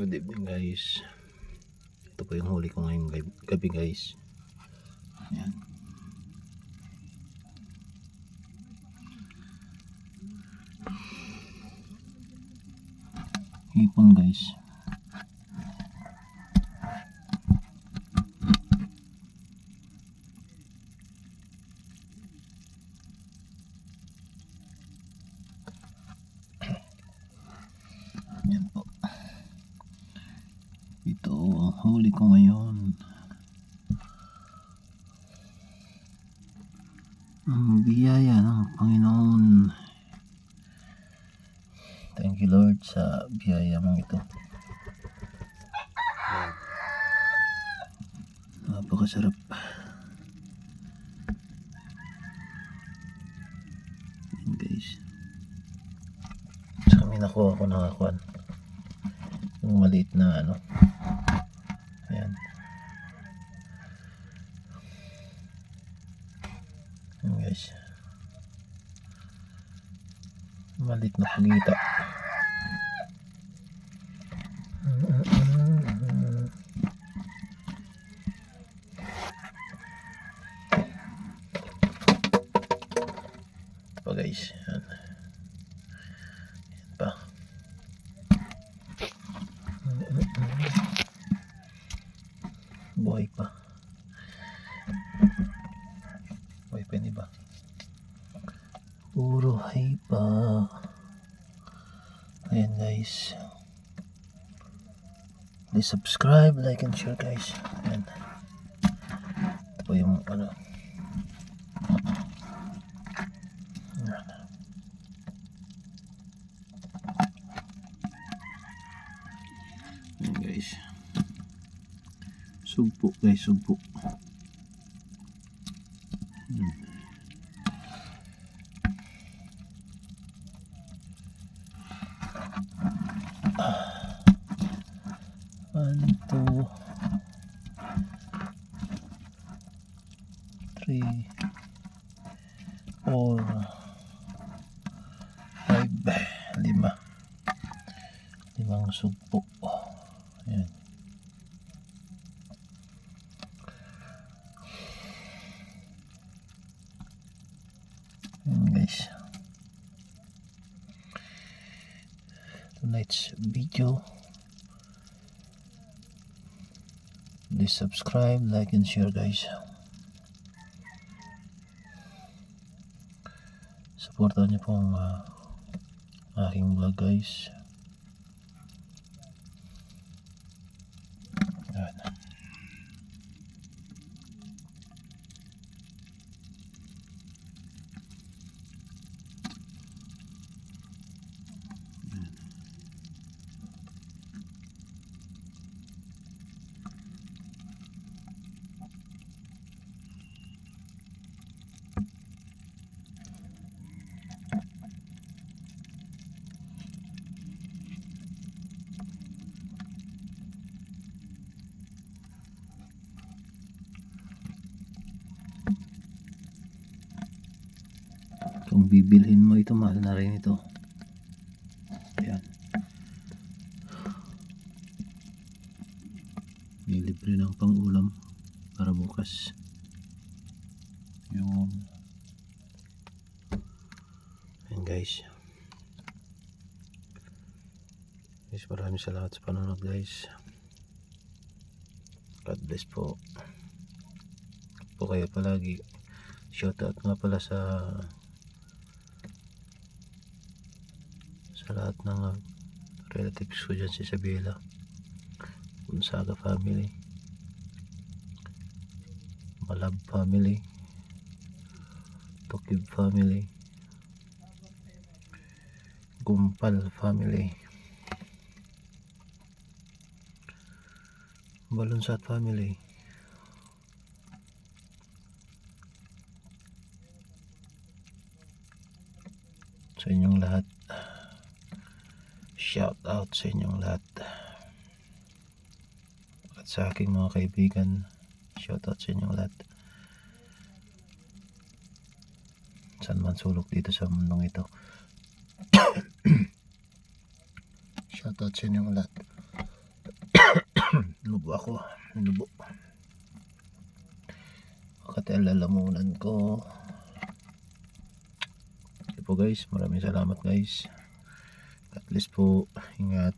Good evening guys. Ito po yung huli ko ngayong gab- gabi guys. Ayan. Hipon guys. Ito ang huli ko ngayon. Ang biyaya ng Panginoon. Thank you Lord sa biyaya mong ito. Napakasarap. Yan guys. Sa kami nakuha ko nakakuan. Yung maliit na ano. Ayan. Ayan guys. Maliit na pagita. Ito pa guys. Ayan. Buhay pa. Buhay pa yun iba. Puro hay pa. Ayan guys. Please subscribe, like, and share guys. Ayan. Ito po yung ano. Ayan. Ayan guys. Sugpo guys, sugpo. Hmm. One, two, three, four, five, lima. Limang sugpo. Ayan. Ayan guys. Tonight's video. Please subscribe, like, and share guys. Supportan niyo po ang ah, aking vlog guys. Kung bibilhin mo ito, mahal na rin ito. Ayan. May libre ng pang-ulam para bukas. Yun. Ayan guys. Guys, maraming salamat sa panonood guys. God bless po. Po kayo palagi. Shoutout nga pala sa sa lahat ng uh, relatives ko dyan sa Isabela Gonzaga family Malab family Tokib family Gumpal family Balunsat family sa inyong lahat shout out sa inyong lahat at sa aking mga kaibigan shout out sa inyong lahat saan man sulok dito sa mundong ito shout out sa inyong lahat po ako. Lubo. Kati ang lalamunan ko. Po guys. Maraming salamat guys. At least po. Ingat.